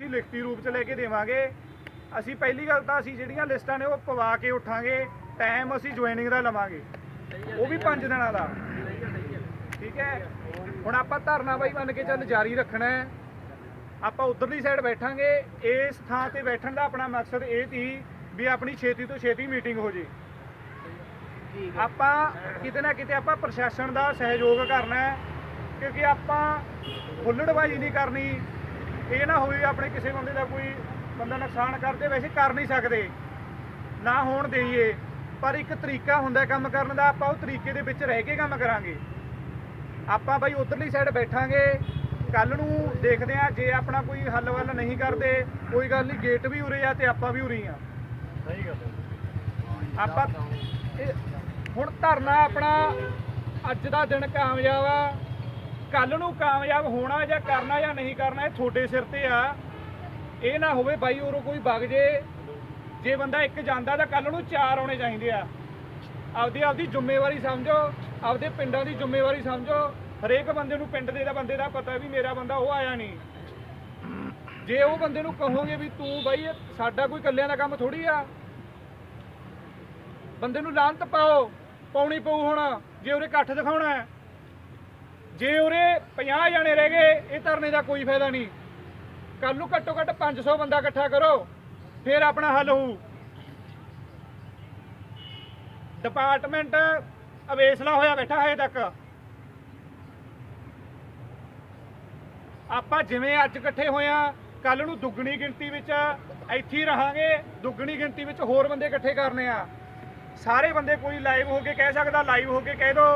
ਅਸੀਂ ਲਿਖਤੀ ਰੂਪ ਚ ਲੈ ਕੇ ਦੇਵਾਂਗੇ। ਅਸੀਂ ਪਹਿਲੀ ਗੱਲ ਤਾਂ ਅਸੀਂ ਜਿਹੜੀਆਂ ਲਿਸਟਾਂ ਨੇ ਉਹ ਪਵਾ ਕੇ ਉਠਾਂਗੇ ਟਾਈਮ ਅਸੀਂ ਜੁਆਇਨਿੰਗ ਦਾ ਲਵਾਂਗੇ। ਉਹ ਵੀ 5 ਦਿਨਾਂ ਦਾ। ਠੀਕ ਹੈ? ਹੁਣ ਆਪਾਂ ਧਰਨਾ ਬਾਈ ਮੰਨ ਕੇ ਚੱਲ ਜਾਰੀ ਰੱਖਣਾ ਹੈ। ਆਪਾਂ ਉਧਰਲੀ ਸਾਈਡ ਬੈਠਾਂਗੇ। ਇਸ ਥਾਂ ਤੇ ਬੈਠਣ ਦਾ ਆਪਣਾ ਮਕਸਦ ਇਹ ਸੀ ਵੀ ਆਪਣੀ ਛੇਤੀ ਤੋਂ ਛੇਤੀ ਮੀਟਿੰਗ ਹੋ ਜੇ। ਆਪਾਂ ਕਿਤੇ ਨਾ ਕਿਤੇ ਆਪਾਂ ਪ੍ਰਸ਼ਾਸਨ ਦਾ ਸਹਿਯੋਗ ਕਰਨਾ ਹੈ, ਕਿਉਂਕਿ ਆਪਾਂ ਹੁੱਲੜਬਾਜ਼ੀ ਨਹੀਂ ਕਰਨੀ। ਇਹ ਨਾ ਹੋਵੇ ਆਪਣੇ ਕਿਸੇ ਬੰਦੇ ਦਾ ਕੋਈ ਬੰਦਾ ਨੁਕਸਾਨ ਕਰਦੇ ਵੈਸੇ ਕਰ ਨਹੀਂ ਸਕਦੇ। ਨਾ ਹੋਣ ਦੇਈਏ ਪਰ ਇੱਕ ਤਰੀਕਾ ਹੁੰਦਾ ਕੰਮ ਕਰਨ ਦਾ ਆਪਾਂ ਉਹ ਤਰੀਕੇ ਦੇ ਵਿੱਚ ਰਹਿ ਕੇ ਕੰਮ ਕਰਾਂਗੇ। ਆਪਾਂ ਬਾਈ ਉਧਰਲੀ ਸਾਈਡ ਬੈਠਾਂਗੇ ਕੱਲ ਨੂੰ ਦੇਖਦੇ ਆ ਜੇ ਆਪਣਾ ਕੋਈ ਹੱਲ ਵੱਲ ਨਹੀਂ ਕਰਦੇ ਕੋਈ ਗੱਲ ਨਹੀਂ ਗੇਟ ਵੀ ਉਰੇ ਆ ਤੇ ਆਪਾਂ ਵੀ ਉਰੇ ਆ। ਸਹੀ ਗੱਲ ਆਪਾਂ ਹੁਣ ਧਰਨਾ ਆਪਣਾ ਅੱਜ ਦਾ ਦਿਨ ਕਾਮਯਾਬ ਆ ਕੱਲ ਨੂੰ ਕਾਮਯਾਬ ਹੋਣਾ ਜਾਂ ਕਰਨਾ ਜਾਂ ਨਹੀਂ ਕਰਨਾ, ਇਹ ਤੁਹਾਡੇ ਸਿਰ ਤੇ ਆ। ਇਹ ਨਾ ਹੋਵੇ ਬਾਈ, ਉਰੋਂ ਕੋਈ ਵਗ ਜੇ। ਜੇ ਬੰਦਾ ਇੱਕ ਜਾਂਦਾ ਤਾਂ ਕੱਲ ਨੂੰ ਚਾਰ ਆਉਣੇ ਚਾਹੀਦੇ ਆ। ਆਪਦੀ ਆਪਦੀ ਜ਼ਿੰਮੇਵਾਰੀ ਸਮਝੋ, ਆਪਦੇ ਪਿੰਡਾਂ ਦੀ ਜ਼ਿੰਮੇਵਾਰੀ ਸਮਝੋ। ਹਰੇਕ ਬੰਦੇ ਨੂੰ ਪਿੰਡ ਦੇ ਦਾ ਬੰਦੇ ਦਾ ਪਤਾ ਵੀ ਮੇਰਾ ਬੰਦਾ ਉਹ ਆਇਆ ਨਹੀਂ। ਜੇ ਉਹ ਬੰਦੇ ਨੂੰ ਕਹੋਗੇ ਵੀ ਤੂੰ ਬਾਈ, ਸਾਡਾ ਕੋਈ ਇਕੱਲਿਆਂ ਦਾ ਕੰਮ ਥੋੜੀ ਆ। ਬੰਦੇ ਨੂੰ ਲਾਂਤ ਪਾਓ, ਪਾਉਣੀ ਪਊ ਹੁਣ, ਜੇ ਉਰੇ ਇਕੱਠ ਦਿਖਾਉਣਾ ਹੈ। ਜੇ ਉਰੇ 50 ਜਾਣੇ ਰਹਿ ਗਏ, ਇਹ ਧਰਨੇ ਦਾ ਕੋਈ ਫਾਇਦਾ ਨਹੀਂ। ਕੱਲ ਨੂੰ ਘੱਟੋ ਘੱਟ 500 ਬੰਦਾ ਇਕੱਠਾ ਕਰੋ, ਫਿਰ ਆਪਣਾ ਹੱਲ ਹੋਊ। ਡਿਪਾਰਟਮੈਂਟ ਅਵੇਸਲਾ ਹੋਇਆ ਬੈਠਾ ਹੈ ਤੱਕ। ਆਪਾਂ ਜਿਵੇਂ ਅੱਜ ਇਕੱਠੇ ਹੋਇਆ ਕੱਲ ਨੂੰ ਦੁੱਗਣੀ ਗਿਣਤੀ ਵਿੱਚ ਇੱਥੇ ਹੀ ਰਹਾਂਗੇ, ਦੁੱਗਣੀ ਗਿਣਤੀ ਵਿੱਚ ਹੋਰ ਬੰਦੇ ਇਕੱਠੇ ਕਰਨੇ ਆ। ਸਾਰੇ ਬੰਦੇ ਕੋਈ ਲਾਈਵ ਹੋ ਕੇ ਕਹਿ ਸਕਦਾ ਲਾਈਵ ਹੋ ਕੇ ਕਹਿ ਦੋ।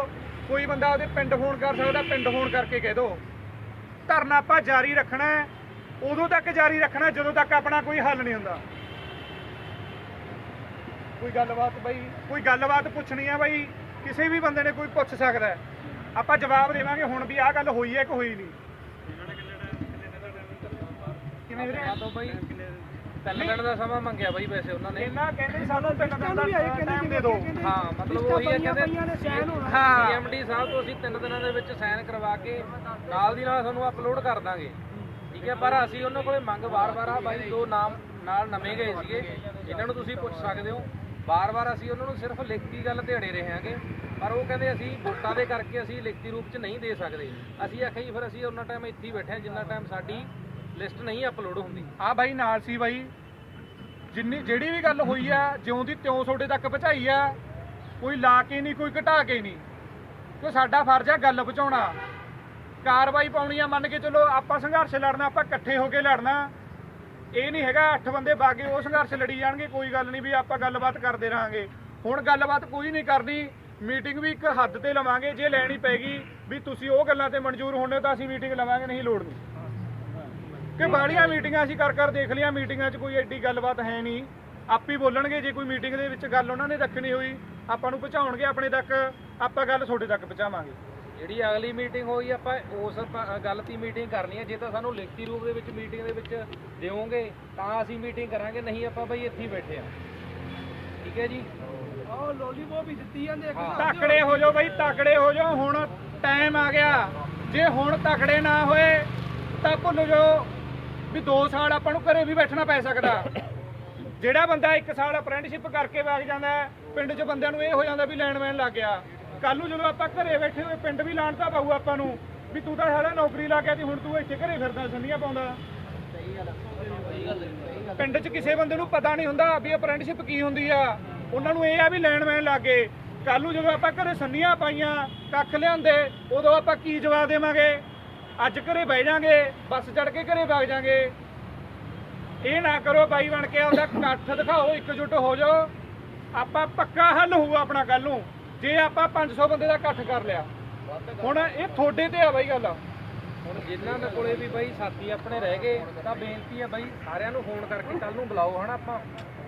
ਕੋਈ ਬੰਦਾ ਉਹਦੇ ਪਿੰਡ ਫੋਨ ਕਰ ਸਕਦਾ ਪਿੰਡ ਫੋਨ ਕਰਕੇ ਕਹਿ ਦੋ। ਧਰਨਾ ਆਪਾਂ ਜਾਰੀ ਰੱਖਣਾ ਹੈ ਉਦੋਂ ਤੱਕ ਜਾਰੀ ਰੱਖਣਾ ਜਦੋਂ ਤੱਕ ਆਪਣਾ ਕੋਈ ਹੱਲ ਨਹੀਂ ਹੁੰਦਾ। ਕੋਈ ਗੱਲਬਾਤ ਬਾਈ ਕੋਈ ਗੱਲਬਾਤ ਪੁੱਛਣੀ ਆ ਬਾਈ ਕਿਸੇ ਵੀ ਬੰਦੇ ਨੇ ਕੋਈ ਪੁੱਛ ਸਕਦਾ। ਆਪਾਂ ਜਵਾਬ ਦੇਵਾਂਗੇ ਹੁਣ ਵੀ ਆਹ ਗੱਲ ਹੋਈ ਹੈ ਕਿ ਹੋਈ ਨਹੀਂ। ਕਿਵੇਂ ਵੀਰੇ? ਤੋਂ ਬਈ ਤਿੰਨ ਦਿਨ ਦਾ ਸਮਾਂ ਮੰਗਿਆ ਬਈ ਵੈਸੇ ਉਹਨਾਂ ਨੇ। ਇਹਨਾਂ ਕਹਿੰਦੇ ਸਾਨੂੰ ਤਿੰਨ ਦਿਨ ਦਾ ਟਾਈਮ ਦੇ ਦਿਓ। ਹਾਂ ਮਤਲਬ ਉਹੀ ਹੈ ਕਹਿੰਦੇ ਹਾਂ ਸੀਐਮਡੀ ਸਾਹਿਬ ਤੋਂ ਅਸੀਂ ਤਿੰਨ ਦਿਨਾਂ ਦੇ ਵਿੱਚ ਸਾਈਨ ਕਰਵਾ ਕੇ ਨਾਲ ਦੀ ਨਾਲ ਤੁਹਾਨੂੰ ਅਪਲੋਡ ਕਰ ਦਾਂਗੇ। ਠੀਕ ਹੈ ਪਰ ਅਸੀਂ ਉਹਨਾਂ ਕੋਲੇ ਮੰਗ ਵਾਰ-ਵਾਰ ਆ ਬਾਈ ਦੋ ਨਾਮ ਨਾਲ ਨਵੇਂ ਗਏ ਸੀਗੇ ਇਹਨਾਂ ਨੂੰ ਤੁਸੀਂ ਪੁੱਛ ਸਕਦੇ ਹੋ। ਵਾਰ-ਵਾਰ ਅਸੀਂ ਉਹਨਾਂ ਨੂੰ ਸਿਰਫ ਲਿਖਤੀ ਗੱਲ ਤੇ ਅੜੇ ਰਹੇ ਹਾਂਗੇ ਪਰ ਉਹ ਕਹਿੰਦੇ ਅਸੀਂ ਵੋਟਾਂ ਦੇ ਕਰਕੇ ਅਸੀਂ ਲਿਖਤੀ ਰੂਪ 'ਚ ਨਹੀਂ ਦੇ ਸਕਦੇ। ਅਸੀਂ ਆਖਿਆ ਜੀ ਫਿਰ ਅਸੀਂ ਉਹਨਾਂ ਟਾਈਮ ਇੱਥੇ ਹੀ ਬੈਠੇ ਹਾਂ ਜਿੰਨਾ ਟਾਈਮ ਸਾਡੀ ਲਿਸਟ ਨਹੀਂ ਅਪਲੋਡ ਹੁੰਦੀ। ਆ ਬਾਈ ਨਾਲ ਸੀ ਬਾਈ। ਜਿੰਨੀ, ਜਿਹੜੀ ਵੀ ਗੱਲ ਹੋਈ ਆ ਜਿਉਂ ਦੀ ਤਿਉਂ ਤੁਹਾਡੇ ਤੱਕ ਪਹੁੰਚਾਈ ਆ, ਕੋਈ ਲਾ ਕੇ ਨਹੀਂ, ਕੋਈ ਘਟਾ ਕੇ ਨਹੀਂ। ਕਿ ਸਾਡਾ ਫਰਜ਼ ਆ ਗੱਲ ਪਹੁੰਚਾਉਣਾ। ਕਾਰਵਾਈ ਪਾਉਣੀ ਆ, ਮੰਨ ਕੇ ਚਲੋ ਆਪਾਂ ਸੰਘਰਸ਼ ਲੜਨਾ, ਆਪਾਂ ਇਕੱਠੇ ਹੋ ਕੇ ਲੜਨਾ। ਇਹ ਨਹੀਂ ਹੈਗਾ ਅੱਠ ਬੰਦੇ ਬਾਗੇ ਉਹ ਸੰਘਰਸ਼ ਲੜੀ ਜਾਣਗੇ, ਕੋਈ ਗੱਲ ਨਹੀਂ ਵੀ ਆਪਾਂ ਗੱਲਬਾਤ ਕਰਦੇ ਰਹਾਂਗੇ। ਹੁਣ ਗੱਲਬਾਤ ਕੋਈ ਨਹੀਂ ਕਰਨੀ, ਮੀਟਿੰਗ ਵੀ ਇੱਕ ਹੱਦ ਤੇ ਲਵਾਂਗੇ, ਜੇ ਲੈਣੀ ਪੈਗੀ ਵੀ ਤੁਸੀਂ ਉਹ ਗੱਲਾਂ ਤੇ ਮਨਜ਼ੂਰ ਹੋਣੇ ਤਾਂ ਅਸੀਂ ਮੀਟਿੰਗ ਲਵਾਂਗੇ, ਨਹੀਂ ਲੋੜ ਨਹੀਂ। ਕਿ ਬਾੜੀਆਂ ਮੀਟਿੰਗਾਂ ਅਸੀਂ ਕਰ ਕਰ ਦੇਖ ਲਿਆ ਮੀਟਿੰਗਾਂ 'ਚ ਕੋਈ ਐਡੀ ਗੱਲਬਾਤ ਹੈ ਨਹੀਂ। ਆਪ ਹੀ ਬੋਲਣਗੇ ਜੇ ਕੋਈ ਮੀਟਿੰਗ ਦੇ ਵਿੱਚ ਗੱਲ ਉਹਨਾਂ ਨੇ ਰੱਖਣੀ ਹੋਈ ਆਪਾਂ ਨੂੰ ਪਹੁੰਚਾਉਣਗੇ ਆਪਣੇ ਤੱਕ ਆਪਾਂ ਗੱਲ ਤੁਹਾਡੇ ਤੱਕ ਪਹੁੰਚਾਵਾਂਗੇ। ਜਿਹੜੀ ਅਗਲੀ ਮੀਟਿੰਗ ਹੋਈ ਆਪਾਂ ਉਸ ਗੱਲ ਦੀ ਮੀਟਿੰਗ ਕਰਨੀ ਹੈ। ਜੇ ਤਾਂ ਸਾਨੂੰ ਲਿਖਤੀ ਰੂਪ ਦੇ ਵਿੱਚ ਮੀਟਿੰਗ ਦੇ ਵਿੱਚ ਦਿਓਗੇ ਤਾਂ ਅਸੀਂ ਮੀਟਿੰਗ ਕਰਾਂਗੇ ਨਹੀਂ ਆਪਾਂ ਬਈ ਇੱਥੇ ਬੈਠੇ ਆ ਠੀਕ ਹੈ ਜੀ? ਆਹ ਲੋਲੀਪੌਪ ਹੀ ਦਿੱਤੀ ਜਾਂਦੇ ਹਾਂ। ਤਕੜੇ ਹੋ ਜਾਓ ਬਈ ਤਕੜੇ ਹੋ ਜਾਓ। ਹੁਣ ਟਾਈਮ ਆ ਗਿਆ। ਜੇ ਹੁਣ ਤਕੜੇ ਨਾ ਹੋਏ ਤਾਂ ਭੁੱਲ ਜਾਓ। ਵੀ 2 ਸਾਲ ਆਪਾਂ ਨੂੰ ਘਰੇ ਵੀ ਬੈਠਣਾ ਪੈ ਸਕਦਾ। ਜਿਹੜਾ ਬੰਦਾ 1 ਸਾਲ ਅਪ੍ਰੈਂਟਿਸਸ਼ਿਪ ਕਰਕੇ ਵਗ ਜਾਂਦਾ ਪਿੰਡ 'ਚ ਬੰਦਿਆਂ ਨੂੰ ਇਹ ਹੋ ਜਾਂਦਾ ਵੀ ਲੈਣ ਮੈਨ ਲੱਗ ਗਿਆ। ਕੱਲ ਨੂੰ ਜਦੋਂ ਆਪਾਂ ਘਰੇ ਬੈਠੇ ਹੋਏ, ਪਿੰਡ ਵੀ ਲਾਣ ਤਾਂ ਪਾਊ ਆਪਾਂ ਨੂੰ, ਵੀ ਤੂੰ ਤਾਂ ਸਾਲਾ ਨੌਕਰੀ ਲਾ ਕੇ ਤੇ ਹੁਣ ਤੂੰ ਇੱਥੇ ਘਰੇ ਫਿਰਦਾ, ਸੰਧੀਆਂ ਪਾਉਂਦਾ। ਪਿੰਡ 'ਚ ਕਿਸੇ ਬੰਦੇ ਨੂੰ ਪਤਾ ਨਹੀਂ ਹੁੰਦਾ ਵੀ ਅਪ੍ਰੈਂਟਿਸਸ਼ਿਪ ਕੀ ਹੁੰਦੀ ਆ। ਉਹਨਾਂ ਨੂੰ ਇਹ ਆ ਵੀ ਲੈਣ ਮੈਨ ਲੱਗੇ ਕੱਲ ਨੂੰ ਜਦੋਂ ਆਪਾਂ ਘਰੇ ਸੰਨੀਆਂ ਪਾਈਆਂ, ਕੱਖ ਲਿਆਂਦੇ, ਉਦੋਂ ਆਪਾਂ ਕੀ ਜਵਾਬ ਦੇਵਾਂਗੇ? ਅੱਜ ਘਰੇ ਬਹਿ ਜਾਾਂਗੇ ਬੱਸ ਚੜ ਕੇ ਘਰੇ ਵਗ ਜਾਾਂਗੇ। ਇਹ ਨਾ ਕਰੋ ਬਾਈ ਬਣ ਕੇ ਆਪਦਾ ਇਕੱਠ ਦਿਖਾਓ ਇਕਜੁੱਟ ਹੋ ਜਾਓ। ਆਪਾਂ ਪੱਕਾ ਹੱਲ ਹੋਊ ਆਪਣਾ ਕੱਲ ਨੂੰ ਜੇ ਆਪਾਂ 500 ਬੰਦੇ ਦਾ ਇਕੱਠ ਕਰ ਲਿਆ। ਹੁਣ ਇਹ ਤੁਹਾਡੇ ਤੇ ਆ ਬਾਈ ਗੱਲ। ਹੁਣ ਜਿਨ੍ਹਾਂ ਦੇ ਕੋਲੇ ਵੀ ਬਈ ਸਾਥੀ ਆਪਣੇ ਰਹਿ ਗਏ ਤਾਂ ਬੇਨਤੀ ਹੈ ਬਈ ਸਾਰਿਆਂ ਨੂੰ ਫੋਨ ਕਰਕੇ ਕੱਲ ਨੂੰ ਬੁਲਾਓ ਹਨਾ ਆਪਾਂ।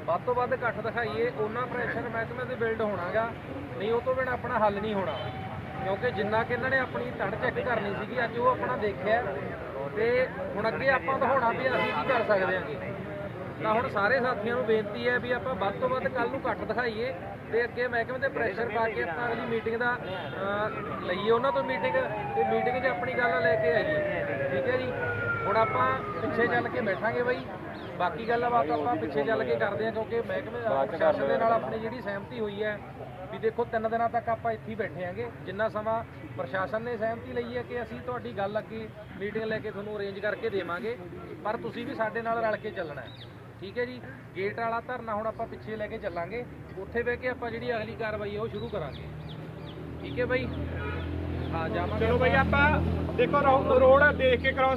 ਵੱਧ ਤੋਂ ਵੱਧ ਇਕੱਠ ਦਿਖਾਈਏ ਉਹਨਾਂ ਪ੍ਰੈਸ਼ਰ ਮਹਿਕਮੇ ਤੇ ਬਿਲਡ ਹੋਣਾਗਾ ਨਹੀਂ ਉਹ ਤੋਂ ਬਿਨਾਂ ਆਪਣਾ ਹੱਲ ਨਹੀਂ ਹੋਣਾ। ਕਿਉਂਕਿ ਜਿੰਨਾ ਕਿ ਇਹਨਾਂ ਨੇ ਆਪਣੀ ਧੜ ਚੈੱਕ ਕਰਨੀ ਸੀਗੀ ਅੱਜ ਉਹ ਆਪਣਾ ਦੇਖਿਆ ਤੇ ਹੁਣ ਅੱਗੇ ਆਪਾਂ ਦਿਖਾਉਣਾ ਵੀ ਅਸੀਂ ਕੀ ਕਰ ਸਕਦੇ ਹਾਂਗੇ। ਤਾਂ ਹੁਣ ਸਾਰੇ ਸਾਥੀਆਂ ਨੂੰ ਬੇਨਤੀ ਹੈ ਵੀ ਆਪਾਂ ਵੱਧ ਤੋਂ ਵੱਧ ਕੱਲ ਨੂੰ ਇਕੱਠ ਦਿਖਾਈਏ ਤੇ ਅੱਗੇ ਮਹਿਕਮੇ ਤੇ ਪ੍ਰੈਸ਼ਰ ਪਾ ਕੇ ਆਪਾਂ ਅਗਲੀ ਮੀਟਿੰਗ ਦਾ ਲਈਏ ਉਹਨਾਂ ਤੋਂ ਮੀਟਿੰਗ ਤੇ ਮੀਟਿੰਗ 'ਚ ਆਪਣੀ ਗੱਲ ਲੈ ਕੇ ਆਈਏ। ਠੀਕ ਹੈ ਜੀ? ਹੁਣ ਆਪਾਂ ਪਿੱਛੇ ਚੱਲ ਕੇ ਬੈਠਾਂਗੇ ਬਾਈ। ਬਾਕੀ ਗੱਲਬਾਤ ਆਪਾਂ ਪਿੱਛੇ ਚੱਲ ਕੇ ਕਰਦੇ ਆ ਕਿਉਂਕਿ ਮਹਿਕਮੇ ਪ੍ਰਸ਼ਾਸਨ ਦੇ ਨਾਲ ਆਪਣੀ ਜਿਹੜੀ ਸਹਿਮਤੀ ਹੋਈ ਹੈ ਵੀ ਦੇਖੋ ਤਿੰਨ ਦਿਨਾਂ ਤੱਕ ਆਪਾਂ ਇੱਥੇ ਹੀ ਬੈਠੇ ਆਂਗੇ ਜਿੰਨਾ ਸਮਾਂ ਪ੍ਰਸ਼ਾਸਨ ਨੇ ਸਹਿਮਤੀ ਲਈ ਹੈ ਕਿ ਅਸੀਂ ਤੁਹਾਡੀ ਗੱਲ ਅੱਗੇ ਮੀਟਿੰਗ ਲੈ ਕੇ ਤੁਹਾਨੂੰ ਅਰੇਂਜ ਕਰਕੇ ਦੇਵਾਂਗੇ ਪਰ ਤੁਸੀਂ ਵੀ ਸਾਡੇ ਨਾਲ ਰਲ ਕੇ ਚੱਲਣਾ ਹੈ। ਠੀਕ ਹੈ ਜੀ? ਗੇਟ ਵਾਲਾ ਧਰਨਾ ਹੁਣ ਆਪਾਂ ਪਿੱਛੇ ਲੈ ਕੇ ਚੱਲਾਂਗੇ। ਉੱਥੇ ਬਹਿ ਕੇ ਆਪਾਂ ਜਿਹੜੀ ਅਗਲੀ ਕਾਰਵਾਈ ਹੈ ਉਹ ਸ਼ੁਰੂ ਕਰਾਂਗੇ। ਠੀਕ ਹੈ ਬਾਈ? ਹਾਂ ਜਾਵਾਂਗੇ ਚਲੋ ਬਈ ਆਪਾਂ। ਦੇਖੋ ਰੋਡ ਦੇਖ ਕੇ ਕਰਾਓ।